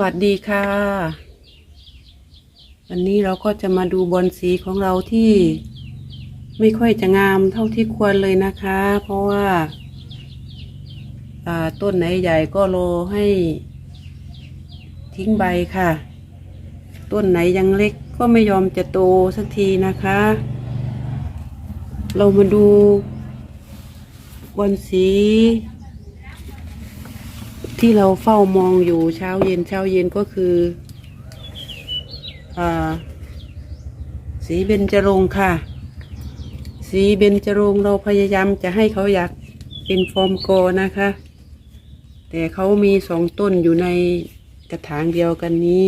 วัสดีค่ะ วันนี้เราก็จะมาดูบอลสีของเราที่ ไม่ค่อยจะงามเท่าที่ควรเลยนะคะ เพราะว่าอ่าต้นไหนใหญ่ก็รอให้ ทิ้งใบค่ะ ต้นไหนยังเล็กก็ไม่ยอมจะโตสักทีนะคะ เรามาดูบอลสี ที่เราเฝ้ามองอยู่เช้าเย็นเช้าเย็นก็คืออสีเบญจรงค์ค่ะ สีเบญจรงค์เราพยายามจะให้เขาอยากเป็นฟอร์มโกนะคะ แต่เขามีสองต้นอยู่ในกระถางเดียวกันนี้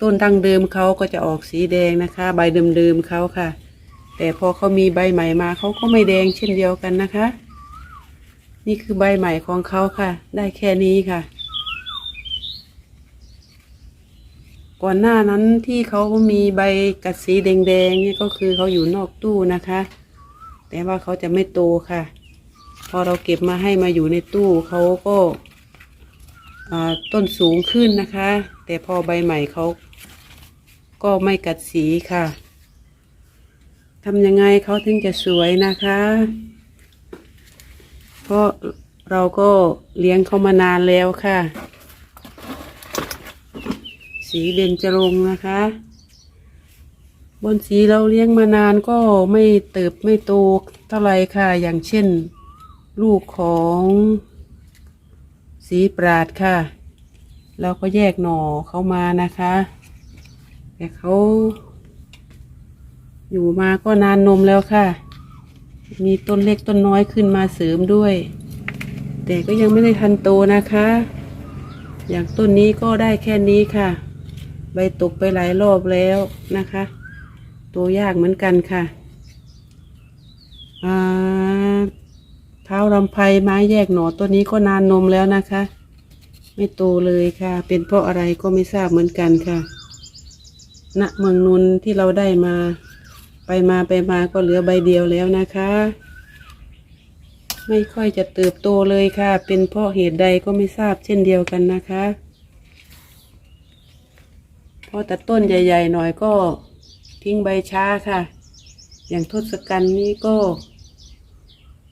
ต้นดั้งเดิมเขาก็จะออกสีแดงนะคะ ใบเดิมๆเขาค่ะ แต่พอเขามีใบใหม่มาเขาก็ไม่แดงเช่นเดียวกันนะคะ นี่คือใบใหม่ของเขาค่ะ ได้แค่นี้ค่ะ ก่อนหน้านั้นที่เขามีใบกัดสีแดงๆนี่ก็คือเขาอยู่นอกตู้นะคะ แต่ว่าเขาจะไม่โตค่ะ พอเราเก็บมาให้มาอยู่ในตู้เขาก็ต้นสูงขึ้นนะคะ แต่พอใบใหม่เขาก็ไม่กัดสีค่ะทำยังไงเขาถึงจะสวยนะคะ เพราะเราก็เลี้ยงเขามานานแล้วค่ะ สีเบญจรงนะคะ บนสีเราเลี้ยงมานานก็ไม่เติบไม่โตเท่าไรค่ะ อย่างเช่น ลูกของสีปราดค่ะ เราก็แยกหน่อเขามานะคะ แต่เขาอยู่มาก็นานนมแล้วค่ะ มีต้นเล็กต้นน้อยขึ้นมาเสริมด้วย แต่ก็ยังไม่ได้ทันโตนะคะ อย่างต้นนี้ก็ได้แค่นี้ค่ะ ใบตกไปหลายรอบแล้วนะคะ โตัวยากเหมือนกันค่ะอ่าเท้าลำไพไม้แยกหน่อต้นนี้ก็นานนมแล้วนะคะ ไม่โตเลยค่ะ เป็นเพราะอะไรก็ไม่ทราบเหมือนกันค่ะณเมืองนนที่เราได้มา ไปมาไปมาก็เหลือใบเดียวแล้วนะคะ ไม่ค่อยจะเติบโตเลยค่ะ เป็นเพราะเหตุใดก็ไม่ทราบเช่นเดียวกันนะคะพอแต่ต้นใหญ่ ๆ หน่อยก็ทิ้งใบช้าค่ะ อย่างทศกัณฐ์นี้ก็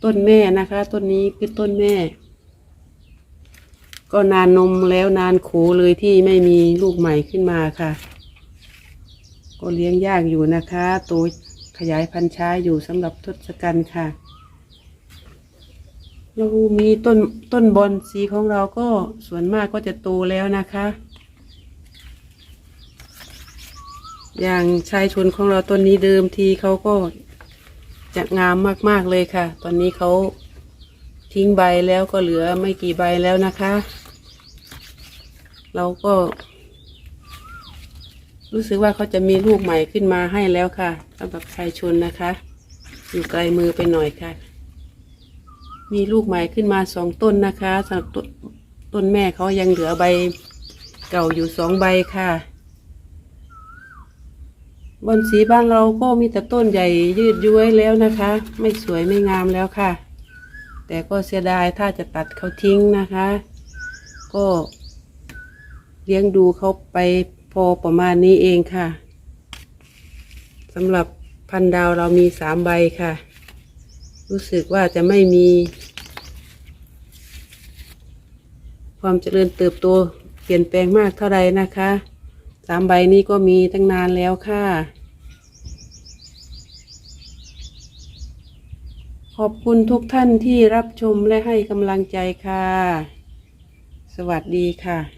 ต้นแม่นะคะ ต้นนี้คือต้นแม่ ก็นานนมแล้วนานขูเลยที่ไม่มีลูกใหม่ขึ้นมาค่ะ ก็เลี้ยงยากอยู่นะคะ ตัวขยายพันธุ์ช้าอยู่สำหรับทศกัณฐ์ค่ะ เรามีต้นต้นบอนสีของเราก็ส่วนมากก็จะโตแล้วนะคะ อย่างชายชนของเราต้นนี้เดิมทีเขาก็จะงามมากๆเลยค่ะ ตอนนี้เขาทิ้งใบแล้วก็เหลือไม่กี่ใบแล้วนะคะ เราก็ รู้สึกว่าเขาจะมีลูกใหม่ขึ้นมาให้แล้วค่ะสำหรับชายชนนะคะ อยู่ไกลมือไปหน่อยค่ะ มีลูกใหม่ขึ้นมาสองต้นนะคะสำหรับต้นต้นแม่เขายังเหลือใบเก่าอยู่สองใบค่ะบนสีบ้านเราก็มีแต่ต้นใหญ่ยืดย้วยแล้วนะคะ ไม่สวยไม่งามแล้วค่ะ แต่ก็เสียดายถ้าจะตัดเขาทิ้งนะคะ ก็เลี้ยงดูเขาไป อประมาณนี้เองค่ะสำหรับพันดาวเรามีสามใบค่ะ รู้สึกว่าจะไม่มี ความเจริญเติบโตเปลี่ยนแปลงมากเท่าใดนะคะสามใบนี้ก็มีตั้งนานแล้วค่ะ ขอบคุณทุกท่านที่รับชมและให้กำลังใจค่ะ สวัสดีค่ะ